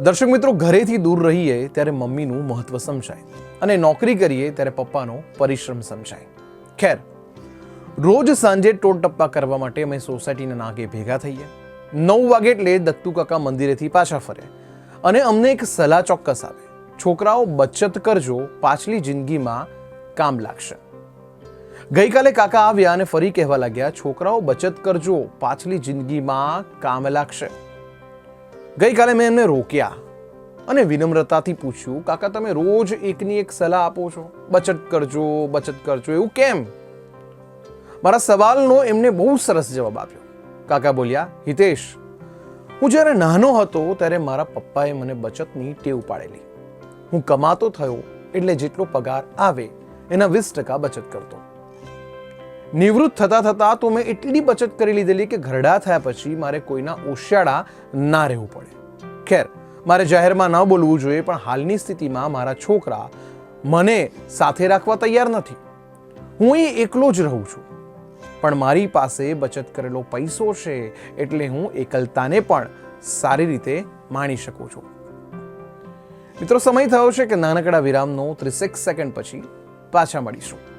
દર્શક મિત્રો, ઘરેથી દૂર રહીએ ત્યારે મમ્મીનું મહત્વ સમજાય અને નોકરી કરીએ ત્યારે પપ્પાનો પરિશ્રમ સમજાય. ખેર, રોજ સાંજે ટોળ ટપ્પા કરવા માટે અમે સોસાયટીના નાગે ભેગા થઈએ. નવ વાગે એટલે દત્તુ કાકા મંદિરેથી પાછા ફરે અને અમને એક સલાહ ચોક્કસ આવે છોકરાઓ, બચત કરજો, પાછલી જિંદગીમાં કામ લાગશે. ગઈકાલે કાકા આવ્યા અને ફરી કહેવા લાગ્યા, છોકરાઓ, બચત કરજો, પાછલી જિંદગીમાં કામ લાગશે. ગઈકાલે મેં એમને રોક્યા અને વિનમ્રતાથી પૂછ્યું, કાકા, તમે રોજ એકની એક સલાહ આપો છો? બચત કરજો બચત કરજો, એવું કેમ? મારા સવાલનો એમને બહુ સરસ જવાબ આપ્યો. કાકા બોલ્યા, હિતેશ, હું જ્યારે નાનો હતો ત્યારે મારા પપ્પાએ મને બચતની ટેવ પાડેલી. હું કમાતો થયો એટલે જેટલો પગાર આવે એના વીસ ટકા બચત કરતો. નિવૃત્ત થતા થતાં તો મેં એટલી બચત કરી લીધેલી કે ઘરડા થયા પછી મારે કોઈના ઓશિયાળા ના રહેવું પડે. ખેર, મારે જાહેરમાં ન બોલવું જોઈએ, પણ હાલની સ્થિતિમાં મારા છોકરા મને સાથે રાખવા તૈયાર નથી. હું અહીં એકલો જ રહું છું. પણ મારી પાસે બચત કરેલો પૈસો છે એટલે હું એકલતાને પણ સારી રીતે માણી શકું છું. મિત્રો, સમય થયો છે કે નાનકડા વિરામનો ત્રીસેક સેકન્ડ પછી પાછા મળીશું.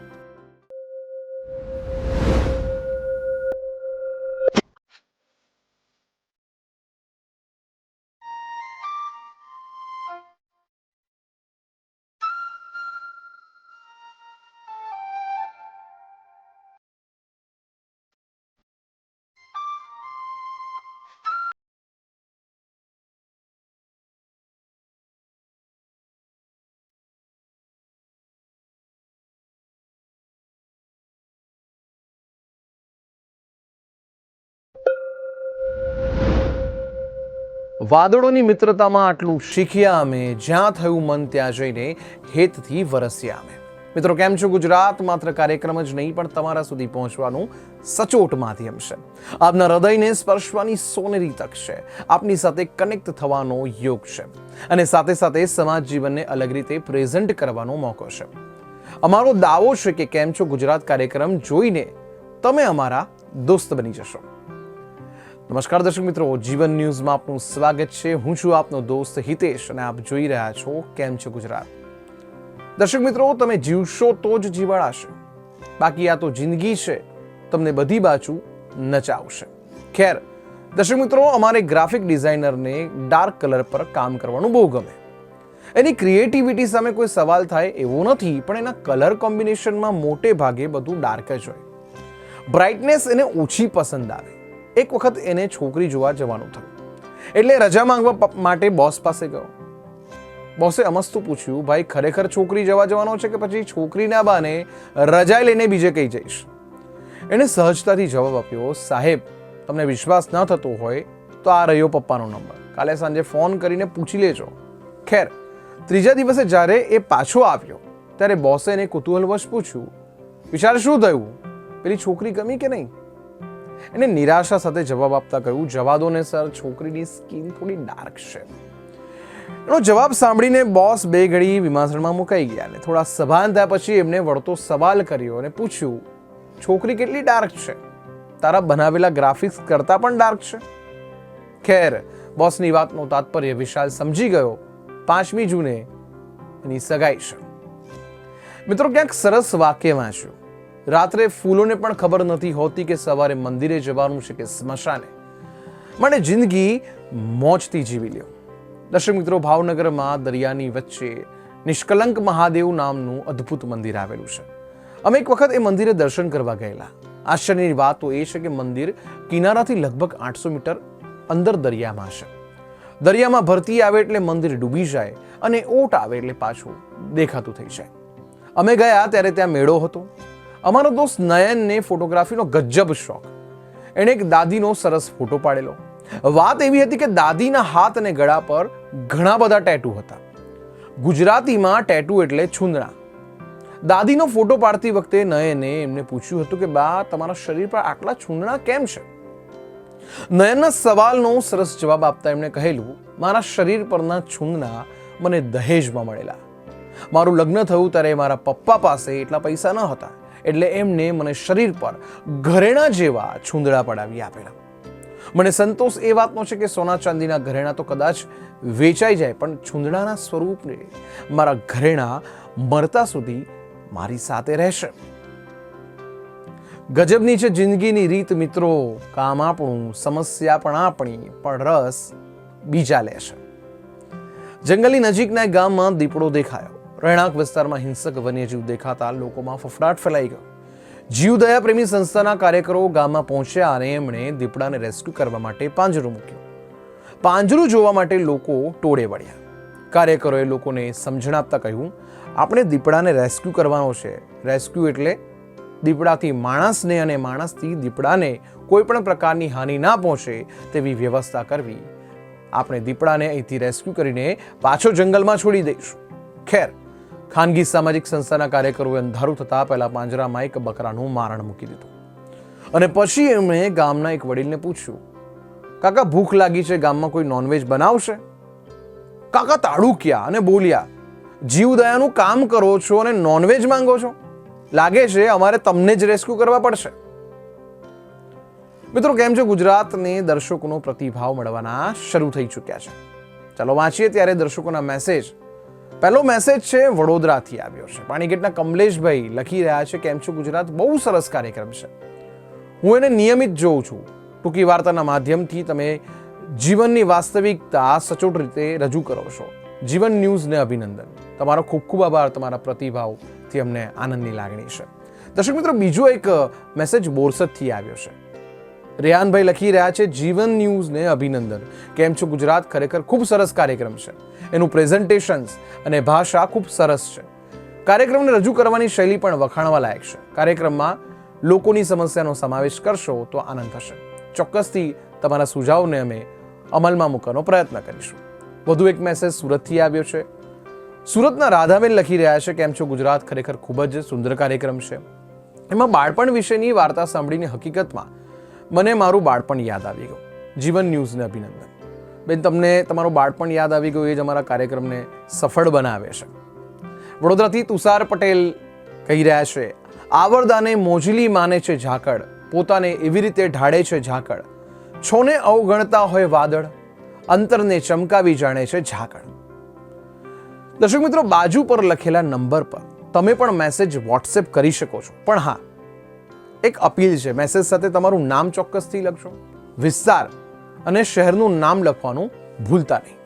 વાદળોની મિત્રતામાં આટલું શીખ્યા અમે, જ્યાં થયું મન ત્યાં જઈને હેતથી વરસ્યા અમે. મિત્રો, કેમ છો ગુજરાત? માત્ર કાર્યક્રમ જ નહીં, પણ તમારા સુધી પહોંચવાનું સચોટ માધ્યમ છે. આપના હૃદયને સ્પર્શવાની સોનેરી તક છે. આપની સાથે કનેક્ટ થવાનો યોગ છે. અને સાથે સાથે સમાજ જીવનને અલગ રીતે પ્રેઝન્ટ કરવાનો મોકો છે. અમારો દાવો છે કે કેમ છો ગુજરાત કાર્યક્રમ જોઈને તમે અમારા દોસ્ત બની જશો. નમસ્કાર દર્શક મિત્રો, જીવન ન્યૂઝમાં આપનું સ્વાગત છે. હું છું આપનો દોસ્ત હિતેશ અને આપ જોઈ રહ્યા છો કેમ છે ગુજરાત? દર્શક મિત્રો, તમે જીવશો તો જ જીવાડાશે. બાકી આ તો જિંદગી છે. તમને બધી બાજુ નચાવશે. ખેર, દર્શક મિત્રો, અમારે ગ્રાફિક ડિઝાઇનરને ડાર્ક કલર પર કામ કરવાનું બહુ ગમે. એની ક્રિએટિવિટી સામે કોઈ સવાલ થાય એવો નથી, પણ એના કલર કોમ્બિનેશનમાં મોટે ભાગે બધું ડાર્ક જ હોય. બ્રાઇટનેસ એને ઓછી પસંદ આવે. એક વખત એને છોકરી જોવા જવાનું થયું. એટલે રજા માંગવા માટે બોસ પાસે ગયો. બોસે અમસ્તુ પૂછ્યું, ભાઈ, ખરેખર છોકરી જવા જવાનો છે કે પછી છોકરીના બાને રજા લઈને બીજે કઈ જઈશ? એણે સહજતાથી જવાબ આપ્યો, સાહેબ, તમને વિશ્વાસ ન થતો હોય તો આ રહ્યો પપ્પાનો નંબર. કાલે સાંજે ફોન કરીને પૂછી લેજો. ખેર, ત્રીજા દિવસે જ્યારે એ પાછો આવ્યો, ત્યારે બોસે એને કુતૂહલવશ પૂછ્યું, વિચાર શું થયું? પેલી છોકરી ગમી કે નહીં? એને નિરાશા સાથે જવાબ આપતા કહ્યું જવા દો ને સર, છોકરીની સ્કિન થોડી ડાર્ક છે. એનો જવાબ સાંભળીને બોસ બે ઘડી વિમાસણમાં મુકાઈ ગયા અને થોડા સભાન થયા પછી એમને વળતો સવાલ કર્યો અને પૂછ્યું, છોકરી કેટલી ડાર્ક છે? તારા બનાવેલા ગ્રાફિક્સ કરતાં પણ ડાર્ક છે? ખેર, બોસની વાતનો તાત્પર્ય વિશાલ સમજી ગયો. પાંચમી જૂને એની સગાઈ છે. મિત્રો, ક્યાંક સરસ વાક્ય વાંચ્યું. રાત્રે ફૂલોને પણ ખબર નથી હોતી કે સવારે મંદિરે જવાનું છે કે સ્મશાને. મને જિંદગી મોજથી જીવી લ્યો. દર્શક મિત્રો, ભાવનગરમાં દરિયાની વચ્ચે નિષ્કલંક મહાદેવ નામનું અદ્ભુત મંદિર આવેલું છે. અમે એક વખત એ મંદિરે દર્શન કરવા ગયેલા. આશ્ચર્યની વાત તો એ છે કે મંદિર કિનારાથી લગભગ આઠસો મીટર અંદર દરિયામાં છે. દરિયામાં ભરતી આવે એટલે મંદિર ડૂબી જાય અને ઓટ આવે એટલે પાછું દેખાતું થઈ જાય. અમે ગયા ત્યારે ત્યાં મેળો હતો. અમારો દોસ્ત નયનને ફોટોગ્રાફીનો ગજબ શોખ. એણે એક દાદીનો સરસ ફોટો પાડેલો. વાત એવી હતી કે દાદીના હાથ અને ગળા પર ઘણા બધા ટેટુ હતા. ગુજરાતીમાં ટેટુ એટલે છુંદણા દાદીનો ફોટો પાડતી વખતે નયને એમને પૂછ્યું હતું કે, બા, તમારા શરીર પર આટલા છુંદણા કેમ છે? નયનના સવાલનો સરસ જવાબ આપતા એમણે કહેલું, મારા શરીર પરના છુંદણા મને દહેજમાં મળેલા. મારું લગ્ન થયું ત્યારે મારા પપ્પા પાસે એટલા પૈસા ન હતા. એટલે એમને મને શરીર પર ઘરેણા જેવા છુંદડા પડાવી આપેલા. મને સંતોષ એ વાતનો છે કે સોના ચાંદીના ઘરેણા તો કદાચ વેચાઈ જાય, પણ છુંદડાના સ્વરૂપને મારા ઘરેણા મરતા સુધી મારી સાથે રહેશે. ગજબની છે જિંદગીની રીત મિત્રો, કામ આપણું, સમસ્યા પણ આપણી, પણ રસ બીજા લેશે જંગલની નજીકના ગામમાં દીપડો દેખાયો. રહેણાંક વિસ્તારમાં હિંસક વન્યજીવ દેખાતા લોકોમાં ફફડાટ ફેલાઈ ગયો. જીવદયા પ્રેમી સંસ્થાના કાર્યકરો ગામમાં પહોંચ્યા અને એમણે દીપડાને રેસ્ક્યુ કરવા માટે પાંજરું મૂક્યું. પાંજરું જોવા માટે લોકો ટોળે વળ્યા. કાર્યકરોએ લોકોને સમજણ આપતા કહ્યું, આપણે દીપડાને રેસ્ક્યુ કરવાનો છે. રેસ્ક્યુ એટલે દીપડાથી માણસને અને માણસથી દીપડાને કોઈ પણ પ્રકારની હાનિ ના પહોંચે તેવી વ્યવસ્થા કરવી. આપણે દીપડાને અહીંથી રેસ્ક્યુ કરીને પાછો જંગલમાં છોડી દઈશું. ખેર ખાનગી સામાજિક સંસ્થાના કાર્યકરોએ અંધારું થતાં પહેલાં પાંજરામાં એક બકરાનું મારણ મૂકી દીધું. અને પછી એમણે ગામના એક વડીલને પૂછ્યું, કાકા, ભૂખ લાગી છે, ગામમાં કોઈ નોનવેજ બનાવશે? કાકા તાડુક્યા અને બોલ્યા જીવદયાનું કામ કરો છો અને નોનવેજ માંગો છો. લાગે છે અમારે તમને જ રેસ્ક્યુ કરવા પડશે. મિત્રો, કેમ છે? ગુજરાતને દર્શકોનો પ્રતિભાવ મળવાના શરૂ થઈ ચૂક્યા છે. ચાલો વાંચીએ ત્યારે દર્શકોના મેસેજ પહેલો મેસેજ છે, વડોદરાથી આવ્યો છે. પાણીગેટના કમલેશભાઈ લખી રહ્યા છે કેમ છો ગુજરાત બહુ સરસ કાર્યક્રમ છે. હું એને નિયમિત જોઉં છું. ટૂંકી વાર્તાના માધ્યમથી તમે જીવનની વાસ્તવિકતા સચોટ રીતે રજૂ કરો છો. જીવન ન્યૂઝને અભિનંદન. તમારો ખૂબ ખૂબ આભાર, તમારા પ્રતિભાવથી અમને આનંદની લાગણી છે. દર્શક મિત્રો, બીજો એક મેસેજ બોરસદથી આવ્યો છે. રેહાનભાઈ લખી રહ્યા છે, જીવન ન્યૂઝને અભિનંદન. કેમ છો? ગુજરાત ખરેખર ખૂબ સરસ કાર્યક્રમ છે. એનું પ્રેઝન્ટેશન્સ અને ભાષા ખૂબ સરસ છે. કાર્યક્રમને રજૂ કરવાની શૈલી પણ વખાણવા લાયક છે. કાર્યક્રમમાં લોકોની સમસ્યાનો સમાવેશ કરશો તો આનંદ થશે. ચોક્કસથી તમારા સુઝાવને અમે અમલમાં મૂકવાનો પ્રયત્ન કરીશું. વધુ એક મેસેજ સુરતથી આવ્યો છે. સુરતના રાધાબેન લખી રહ્યા છે, કેમ છો? ગુજરાત ખરેખર ખૂબ જ સુંદર કાર્યક્રમ છે. એમાં બાળપણ વિશેની વાર્તા સાંભળીને હકીકતમાં મને મારું બાળપણ યાદ આવી ગયું. જીવન ન્યૂઝને અભિનંદન. બેન, તમને તમારું બાળપણ યાદ આવી ગયું એ જ અમારા કાર્યક્રમને સફળ બનાવે છે. વડોદરાથી તુષાર પટેલ કહી રહ્યા છે, આવરદાને મોજલી માને છે ઝાકળ, પોતાને એવી રીતે ઢાળે છે ઝાકળ. છોને અવગણતા હોય વાદળ, અંતરને ચમકાવી જાણે છે ઝાકળ. દર્શક મિત્રો, બાજુ પર લખેલા નંબર પર તમે પણ મેસેજ વોટ્સએપ કરી શકો છો. પણ હા એક અપીલ છે. મેસેજ સાથે તમારું નામ ચોક્કસથી લખશો વિસ્તાર અને શહેરનું નામ લખવાનું ભૂલતા નહીં.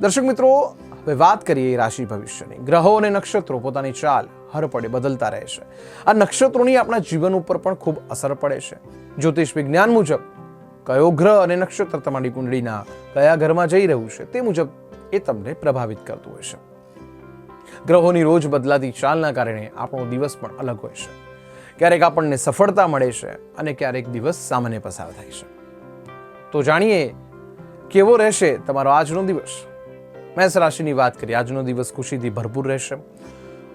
દર્શક મિત્રો, હવે વાત કરીએ રાશિ ભવિષ્યની. ગ્રહો અને નક્ષત્રો પોતાની ચાલ હર પડે બદલતા રહે છે. આ નક્ષત્રોની આપણા જીવન ઉપર પણ ખૂબ અસર પડે છે. જ્યોતિષ વિજ્ઞાન મુજબ કયો ગ્રહ અને નક્ષત્ર તમારી કુંડળીના કયા ઘરમાં જઈ રહ્યું છે તે મુજબ એ તમને પ્રભાવિત કરતું હોય છે. ગ્રહોની રોજ બદલાતી ચાલના કારણે આપણો દિવસ પણ અલગ હોય છે. ક્યારેક આપણને સફળતા મળે છે અને ક્યારેક દિવસ સામાન્ય પસાર થાય છે. તો જાણીએ કેવો રહેશે તમારો આજનો દિવસ? મેષ રાશિની વાત કરીએ, આજનો દિવસ ખુશીથી ભરપૂર રહેશે.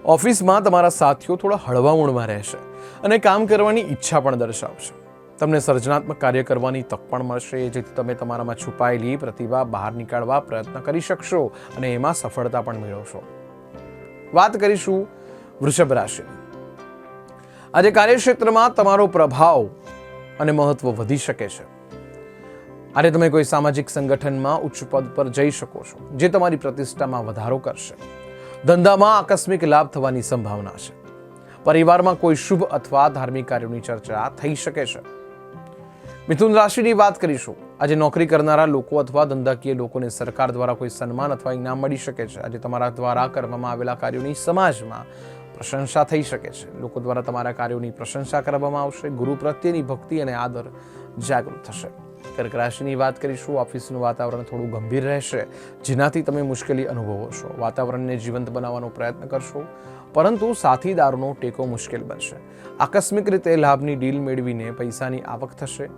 ઓફિસમાં તમારા સાથીઓ થોડા હળવા મૂળમાં રહેશે અને કામ કરવાની ઈચ્છા પણ દર્શાવશે. તમને સર્જનાત્મક કાર્ય કરવાની તક પણ મળશે, જેથી તમે તમારામાં છુપાયેલી પ્રતિભા બહાર નીકાળવા પ્રયત્ન કરી શકશો અને એમાં સફળતા પણ મેળવશો. વાત કરીશું વૃષભ રાશિની. આજે કાર્યક્ષેત્રમાં તમારો પ્રભાવ અને મહત્વ વધી શકે છે. આજે તમે કોઈ સામાજિક સંગઠનમાં ઉચ્ચ પદ પર જઈ શકો છો, જે તમારી પ્રતિષ્ઠામાં વધારો કરશે. ધંધામાં આકસ્મિક લાભ થવાની સંભાવના છે. પરિવારમાં કોઈ શુભ અથવા ધાર્મિક કાર્યોની ચર્ચા થઈ શકે છે. મિથુન રાશિની વાત કરીશું. આજે નોકરી કરનારા લોકો અથવા ધંધાકીય લોકોને સરકાર દ્વારા કોઈ સન્માન અથવા ઇનામ મળી શકે છે. આજે તમારા દ્વારા કરવામાં આવેલા કાર્યોની સમાજમાં પ્રશંસા થઈ શકે છે. લોકો દ્વારા તમારા કાર્યોની પ્રશંસા કરવામાં આવશે. ગુરુ પ્રત્યેની ભક્તિ અને આદર જાગૃત થશે. કર્ક રાશિની વાત કરીશું. ઓફિસનું વાતાવરણ થોડું ગંભીર રહેશે. જેનાથી તમે મુશ્કેલી અનુભવો છો. વાતાવરણને જીવંત બનાવવાનો પ્રયત્ન કરશો. પરંતુ સાથીદારનો ટેકો મુશ્કેલ બનશે. આકસ્મિક રીતે લાભની ડીલ મેળવીને પૈસાની આવક થશે.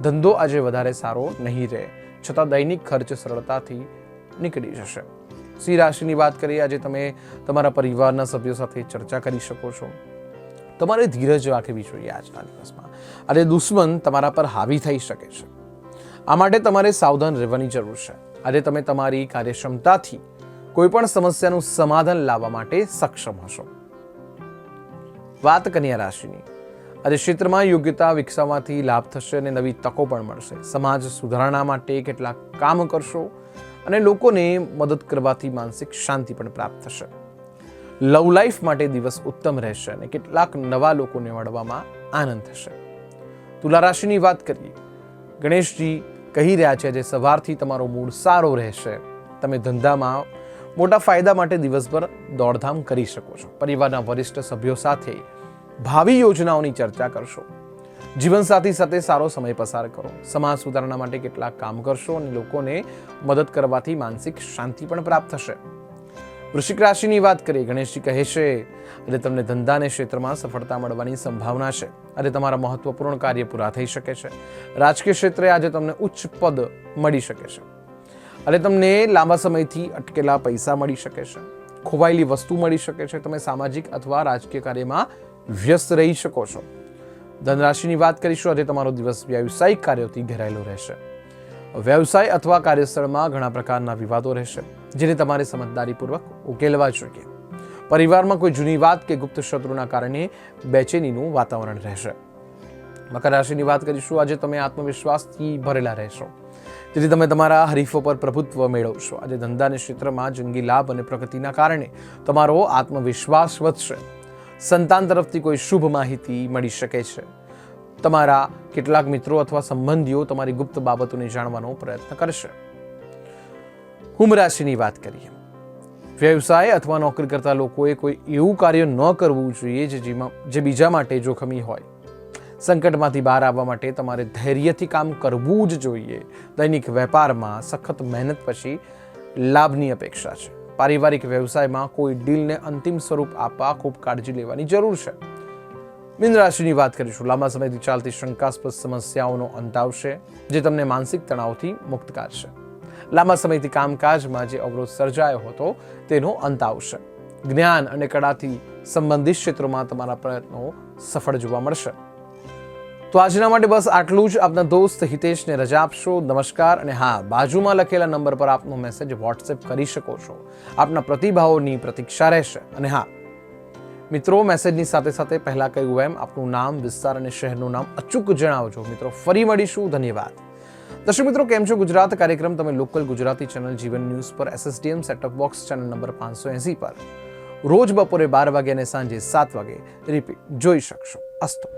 ધંધો આજે વધારે સારો નહીં રહે. છતાં દૈનિક ખર્ચ સરળતાથી નીકળી જશે. સિંહ રાશિની વાત કરીએ, આજે તમે તમારા પરિવારના સભ્યો સાથે ચર્ચા કરી શકો છો. તમારે ધીરજ રાખવી જોઈએ આજના દિવસમાં. આજે દુશ્મન તમારા પર હાવી થઈ શકે છે. આ માટે તમારે સાવધાન રહેવાની જરૂર છે. આજે તમે તમારી કાર્યક્ષમતાથી કોઈ પણ સમસ્યાનું સમાધાન લાવવા માટે સક્ષમ હશો. વાત કન્યા રાશિની. આજે ક્ષેત્રમાં યોગ્યતા વિકસાવવાથી લાભ થશે અને નવી તકો પણ મળશે. સમાજ સુધારણા માટે કેટલાક કામ કરશો. અને લોકોને મદદ કરવાથી માનસિક શાંતિ પણ પ્રાપ્ત થશે. લવ લાઈફ માટે દિવસ ઉત્તમ રહેશે અને કેટલાક નવા લોકોને મળવામાં આનંદ થશે. તુલા રાશિની વાત કરીએ. ગણેશજી કહી રહ્યા છે આજે સવારથી તમારો મૂડ સારો રહેશે. તમે ધંધામાં મોટા ફાયદા માટે દિવસભર દોડધામ કરી શકો છો. પરિવારના વરિષ્ઠ સભ્યો સાથે ભાવિ યોજનાઓની ચર્ચા કરશો. જીવનસાથી સાથે સારો સમય પસાર કરો. સમાજ સુધારણા માટે કેટલાક કામ કરશો અને લોકોને મદદ કરવાથી માનસિક શાંતિ પણ પ્રાપ્ત થશે. વૃશ્ચિક રાશિની વાત કરીએ, ગણેશજી કહે છે અને તમને ધંધાને ક્ષેત્રમાં સફળતા મળવાની સંભાવના છે. અને તમારા મહત્વપૂર્ણ કાર્ય પૂરા થઈ શકે છે. રાજકીય ક્ષેત્રે આજે તમને ઉચ્ચ પદ મળી શકે છે. અને તમને લાંબા સમયથી અટકેલા પૈસા મળી શકે છે. ખોવાયેલી વસ્તુ મળી શકે છે. તમે સામાજિક અથવા રાજકીય કાર્યમાં વ્યસ્ત રહી શકો છો. ધનરાશિની વાત કરીશું. આજે તમારો દિવસ વ્યવસાયિક કાર્યોથી ઘેરાયેલો રહેશે. વ્યવસાય અથવા કાર્યસ્થળમાં ઘણા પ્રકારના વિવાદો રહેશે, જેને તમારે સમજદારીપૂર્વક ઉકેલવા જોઈએ. પરિવારમાં કોઈ જૂની વાત કે ગુપ્ત શત્રુના કારણે બેચેનીનું વાતાવરણ રહેશે. મકર રાશિની વાત કરીશું. આજે તમે આત્મવિશ્વાસથી ભરેલા રહેશો. જેથી તમે તમારા હરીફો પર પ્રભુત્વ મેળવશો. આજે ધંધાના ક્ષેત્રમાં જંગી લાભ અને પ્રગતિના કારણે તમારો આત્મવિશ્વાસ વધશે. સંતાન તરફથી કોઈ શુભ માહિતી મળી શકે છે. તમારા કેટલાક મિત્રો અથવા સંબંધીઓ તમારી ગુપ્ત બાબતોને જાણવાનો પ્રયત્ન કરશે. કુંભ રાશિની વાત કરીએ. વ્યવસાય અથવા નોકરી કરતા લોકોએ કોઈ એવું કાર્ય ન કરવું જોઈએ જે જેમાં, જે બીજા માટે જોખમી હોય. સંકટમાંથી બહાર આવવા માટે તમારે ધૈર્યથી કામ કરવું જ જોઈએ. દૈનિક વેપારમાં સખત મહેનત પછી લાભની અપેક્ષા છે. પારિવારિક વ્યવસાયમાં કોઈ ડીલને અંતિમ સ્વરૂપ આપવા ખૂબ કાળજી લેવાની જરૂર છે. મીન વાત કરીશું. લાંબા સમયથી ચાલતી શંકાસ્પદ સમસ્યાઓનો અંત આવશે, જે તમને માનસિક તણાવથી મુક્ત કાઢશે. લાંબા સમયથી કામકાજમાં જે અવરોધ સર્જાયો હતો, તેનો અંત આવશે. જ્ઞાન અને કળાથી સંબંધિત ક્ષેત્રોમાં તમારા પ્રયત્નો સફળ જોવા મળશે. તો આજના માટે બસ આટલું જ. આપના દોસ્ત હિતેશને રજા આપશો. નમસ્કાર અને હા, બાજુમાં લખેલા નંબર પર આપનો મેસેજ વોટ્સએપ કરી શકો છો. આપના પ્રતિભાવોની પ્રતીક્ષા રહેશે. અને હા, મિત્રો મેસેજની સાથે સાથે પહેલાં કહ્યું એમ, આપનું નામ, વિસ્તાર અને શહેરનું નામ અચૂક જણાવજો. મિત્રો, ફરી મળીશું. ધન્યવાદ. દર્શક મિત્રો, કેમ છો? ગુજરાત કાર્યક્રમ તમે local Gujarati channel Jeevan news પર SSDM setup box channel number પાંચસો એંસી પર. રોજ બપોરે બાર વાગે અને સાંજે સાત વાગે. રિપીટ જોઈ શકશો. અસ્તો.